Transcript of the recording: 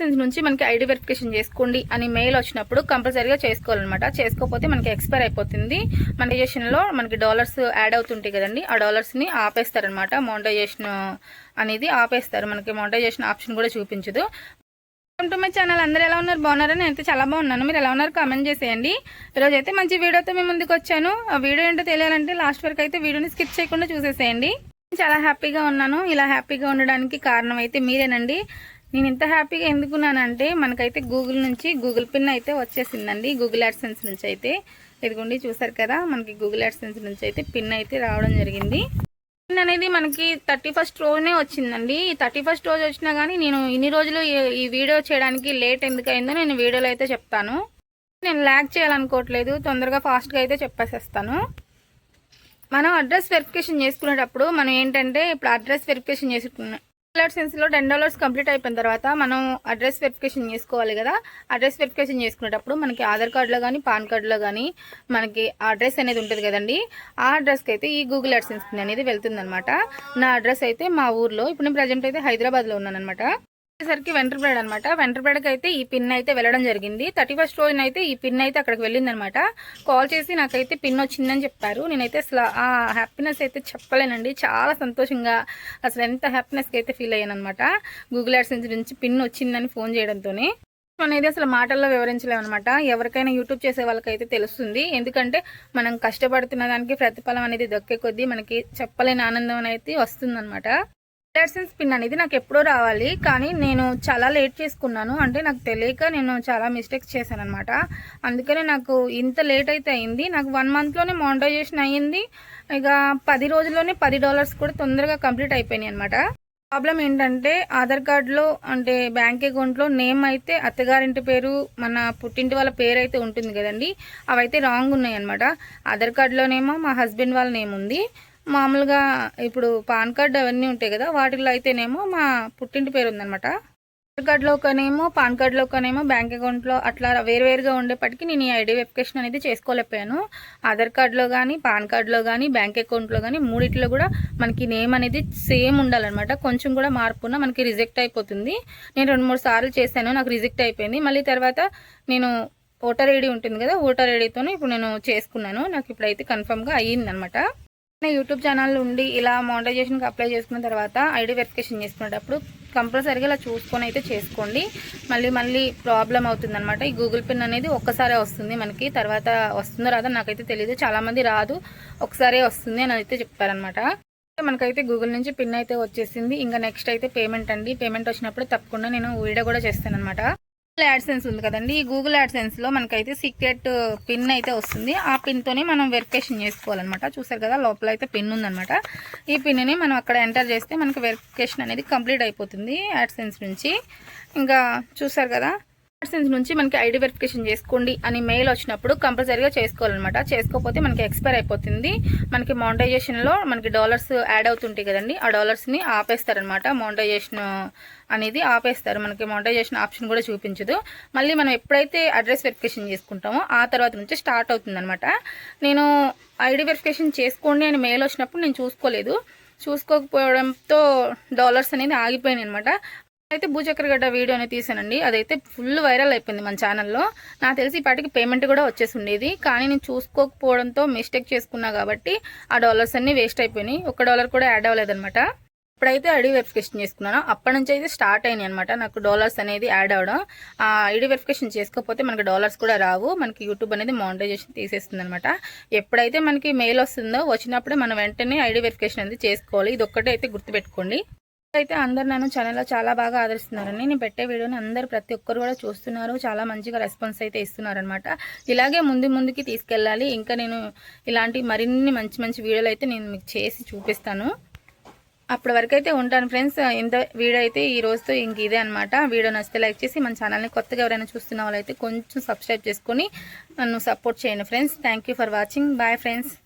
Sense నుంచి మనకి ID verification చేసుకోండి అని మెయిల్ వచ్చినప్పుడు కంపల్సరీగా చేసుకోవాలన్నమాట. చేసుకోకపోతే మనకి ఎక్స్పైర్ అయిపోతుంది. మోనిటైజేషన్లో మనకి డాలర్స్ యాడ్ అవుతుంటాయి కదండి. ఆ డాలర్స్ని ఆపేస్తారనమాట మోనిటైజేషన్ అనేది ఆపేస్తారు. మనకి మోనిటైజేషన్ ఆప్షన్ కూడా చూపించదు. వెల్కమ్ టు మై ఛానల్ అందరూ ఎలా ఉన్నారు? బాగున్నారని నేనైతే చాలా బాగున్నాను. మీరు ఎలా ఉన్నారు? కామెంట్ చేసేయండి. ఈరోజు అయితే మంచి వీడియోతో మేము ముందుకు వచ్చాను. ఆ వీడియో ఏంటో తెలియాలంటే లాస్ట్ వరకు అయితే వీడియోని స్కిప్ చేయకుండా చూసేసేయండి. చాలా హ్యాపీగా ఉన్నాను. ఇలా హ్యాపీగా ఉండడానికి కారణం అయితే మీరేనండి. నేను ఇంత హ్యాపీగా ఎందుకున్నానంటే మనకైతే గూగుల్ నుంచి గూగుల్ పిన్ అయితే వచ్చేసిందండి. గూగుల్ యాడ్సెన్స్ నుంచి అయితే. ఇదిగోండి చూసారు కదా మనకి గూగుల్ యాడ్సెన్స్ నుంచి అయితే పిన్ అయితే రావడం జరిగింది. పిన్ అనేది మనకి థర్టీ ఫస్ట్ రోజునే వచ్చిందండి. ఈ థర్టీ ఫస్ట్ రోజు వచ్చినా కానీ నేను ఇన్ని రోజులు ఈ- ఈ వీడియో చేయడానికి లేట్ ఎందుకు అయిందో నేను వీడియోలో అయితే చెప్తాను. నేను ల్యాక్ చేయాలనుకోవట్లేదు తొందరగా ఫాస్ట్గా అయితే చెప్పేసేస్తాను. మనం అడ్రస్ వెరిఫికేషన్ చేసుకునేటప్పుడు మనం ఏంటంటే ఇప్పుడు అడ్రస్ వెరిఫికేషన్ చేసుకున్నాం సెన్స్లో టెన్ డాలర్స్ కంప్లీట్ అయిపోయిన తర్వాత మనం అడ్రస్ వెరిఫికేషన్ చేసుకోవాలి కదా. అడ్రస్ వెరిఫికేషన్ చేసుకునేటప్పుడు మనకి ఆధార్ కార్డులో కానీ పాన్ కార్డులో కానీ మనకి అడ్రస్ అనేది ఉంటుంది కదండి. ఆ అడ్రస్కి అయితే ఈ గూగుల్ అడ్సెన్స్ అనేది వెళ్తుందనమాట నా అడ్రస్ అయితే మా ఊర్లో ఇప్పుడు నేను ప్రజెంట్ అయితే హైదరాబాద్లో ఉన్నాను అనమాట వచ్చేసరికి వెంట్రపేడ అనమాట వెంట్రపేడకి అయితే ఈ పిన్ అయితే వెళ్ళడం జరిగింది. థర్టీ ఫస్ట్ రోజున అయితే ఈ పిన్ అయితే అక్కడికి వెళ్ళింది అనమాట కాల్ చేసి నాకైతే పిన్ వచ్చిందని చెప్పారు. నేనైతే అసలు ఆ హ్యాపీనెస్ అయితే చెప్పలేనండి. చాలా సంతోషంగా అసలు ఎంత హ్యాపీనెస్కి అయితే ఫీల్ అయ్యాను అనమాట గూగుల్ యాడ్స్ నుంచి పిన్ వచ్చిందని ఫోన్ చేయడంతోనే. అనేది అసలు మాటల్లో వివరించలేము అనమాట ఎవరికైనా యూట్యూబ్ చేసే వాళ్ళకైతే తెలుస్తుంది. ఎందుకంటే మనం కష్టపడుతున్న దానికి ప్రతిఫలం అనేది దక్కే కొద్దీ మనకి చెప్పలేని ఆనందం అనేది వస్తుందన్నమాట. లైసెన్స్ పిన్ అనేది నాకు ఎప్పుడో రావాలి కానీ నేను చాలా లేట్ చేసుకున్నాను. అంటే నాకు తెలియక నేను చాలా మిస్టేక్స్ చేశాను అనమాట అందుకనే నాకు ఇంత లేట్ అయితే అయింది. నాకు వన్ మంత్లోనే మానిటైజేషన్ అయ్యింది. ఇక పది రోజుల్లోనే పది డాలర్స్ కూడా తొందరగా కంప్లీట్ అయిపోయినాయి అనమాట ప్రాబ్లం ఏంటంటే ఆధార్ కార్డులో అంటే బ్యాంక్ అకౌంట్లో నేమ్ అయితే అత్తగారింటి పేరు మన పుట్టింటి వాళ్ళ పేరు అయితే ఉంటుంది కదండి. అవైతే రాంగ్ ఉన్నాయి అనమాట ఆధార్ కార్డులోనేమో మా హస్బెండ్ వాళ్ళ నేమ్ ఉంది. మామూలుగా ఇప్పుడు పాన్ కార్డు అవన్నీ ఉంటాయి కదా వాటిల్లో అయితేనేమో మా పుట్టింటి పేరు ఉందనమాట ఆధార్ కార్డులో ఒకనేమో పాన్ కార్డులో ఒకనేమో బ్యాంక్ అకౌంట్లో అట్లా వేరువేరుగా ఉండేప్పటికీ నేను ఈ ఐడి వెరిఫికేషన్ అనేది చేసుకోలేకపోయాను. ఆధార్ కార్డులో కానీ పాన్ కార్డులో కానీ బ్యాంక్ అకౌంట్లో కానీ మూడిట్లో కూడా మనకి నేమ్ అనేది సేమ్ ఉండాలన్నమాట. కొంచెం కూడా మార్పు ఉన్నా మనకి రిజెక్ట్ అయిపోతుంది. నేను రెండు మూడు సార్లు చేశాను నాకు రిజెక్ట్ అయిపోయింది. మళ్ళీ తర్వాత నేను ఓటర్ ఐడి ఉంటుంది కదా ఓటర్ ఐడితోనే ఇప్పుడు నేను చేసుకున్నాను. నాకు ఇప్పుడైతే కన్ఫర్మ్గా అయ్యింది అనమాట నా యూట్యూబ్ ఛానల్ ఉండి ఇలా మోనిటైజేషన్కి అప్లై చేసుకున్న తర్వాత ఐడి వెరిఫికేషన్ చేసుకునేటప్పుడు కంపల్సరీగా ఇలా చూసుకొని అయితే చేసుకోండి. మళ్ళీ మళ్ళీ ప్రాబ్లం అవుతుందన్నమాట. ఈ గూగుల్ పిన్ అనేది ఒక్కసారే వస్తుంది మనకి. తర్వాత వస్తుందో రాదో నాకైతే తెలియదు చాలామంది రాదు. ఒకసారే వస్తుంది అని అయితే చెప్పారనమాట మనకైతే గూగుల్ నుంచి పిన్ అయితే వచ్చేసింది. ఇంకా నెక్స్ట్ అయితే పేమెంట్ అండి. పేమెంట్ వచ్చినప్పుడు తప్పకుండా నేను వీడియో కూడా చేస్తాను అనమాట గూగుల్ యాడ్సెన్స్ ఉంది కదండి. ఈ గూగుల్ యాడ్సెన్స్లో మనకైతే సీక్రెట్ పిన్ అయితే వస్తుంది. ఆ పిన్ తోనే మనం వెరిఫికేషన్ చేసుకోవాలన్నమాట. చూసారు కదా లోపల అయితే పిన్ ఉందన్నమాట. ఈ పిన్ని మనం అక్కడ ఎంటర్ చేస్తే మనకి వెరిఫికేషన్ అనేది కంప్లీట్ అయిపోతుంది యాడ్సెన్స్ నుంచి. ఇంకా చూసారు కదా పర్సన్స్ నుంచి మనకి ఐడి వెరిఫికేషన్ చేసుకోండి అని మెయిల్ వచ్చినప్పుడు కంపల్సరీగా చేసుకోవాలన్నమాట. చేసుకోకపోతే మనకి ఎక్స్పైర్ అయిపోతుంది. మనకి మోనిటైజేషన్లో మనకి డాలర్స్ యాడ్ అవుతుంటాయి కదండి. ఆ డాలర్స్ని ఆపేస్తారనమాట మోనిటైజేషన్ అనేది ఆపేస్తారు. మనకి మోనిటైజేషన్ ఆప్షన్ కూడా చూపించదు. మళ్ళీ మనం ఎప్పుడైతే అడ్రస్ వెరిఫికేషన్ చేసుకుంటామో ఆ తర్వాత నుంచి స్టార్ట్ అవుతుంది నేను ఐడి వెరిఫికేషన్ చేసుకోండి అని మెయిల్ వచ్చినప్పుడు నేను చూసుకోలేదు. చూసుకోకపోవడంతో డాలర్స్ అనేది ఆగిపోయినాయి అనమాట అయితే భూచక్రగడ్డ వీడియో తీసానండి అదైతే ఫుల్ వైరల్ అయిపోయింది మన ఛానల్లో. నాకు తెలిసి ఇప్పటికి పేమెంట్ కూడా వచ్చేసి ఉండేది. కానీ నేను చూసుకోకపోవడంతో మిస్టేక్ చేసుకున్నా కాబట్టి ఆ డాలర్స్ అన్నీ వేస్ట్ అయిపోయినాయి. ఒక డాలర్ కూడా యాడ్ అవ్వలేదనమాట ఇప్పుడైతే ఐడి వెరిఫికేషన్ చేసుకున్నాను. అప్పటి నుంచి అయితే స్టార్ట్ అయినాయి అనమాట నాకు డాలర్స్ అనేది యాడ్ అవ్వడం. ఆ ఐడి వెరిఫికేషన్ చేసుకోకపోతే మనకి డాలర్స్ కూడా రావు. మనకి యూట్యూబ్ అనేది మానిటైజేషన్ తీసేస్తుంది అనమాట ఎప్పుడైతే మనకి మెయిల్ వస్తుందో వచ్చినప్పుడే మనం వెంటనే ఐడి వెరిఫికేషన్ అనేది చేసుకోవాలి. ఇది ఒక్కటే అయితే గుర్తుపెట్టుకోండి. అయితే అందరు నన్ను ఛానల్లో చాలా బాగా ఆదరిస్తున్నారని నేను పెట్టే వీడియోని అందరు ప్రతి ఒక్కరు కూడా చూస్తున్నారు. చాలా మంచిగా రెస్పాన్స్ అయితే ఇస్తున్నారనమాట ఇలాగే ముందు ముందుకి తీసుకెళ్ళాలి. ఇంకా నేను ఇలాంటి మరిన్ని మంచి మంచి వీడియోలు అయితే నేను మీకు చేసి చూపిస్తాను. అప్పటి వరకు అయితే ఉంటాను ఫ్రెండ్స్ ఇంత వీడియో అయితే ఈ రోజుతో ఇంక ఇదే అనమాట వీడియో నచ్చితే లైక్ చేసి మన ఛానల్ని కొత్తగా ఎవరైనా చూస్తున్న వాళ్ళైతే కొంచెం సబ్స్క్రైబ్ చేసుకొని నన్ను సపోర్ట్ చేయండి friends thank for watching bye friends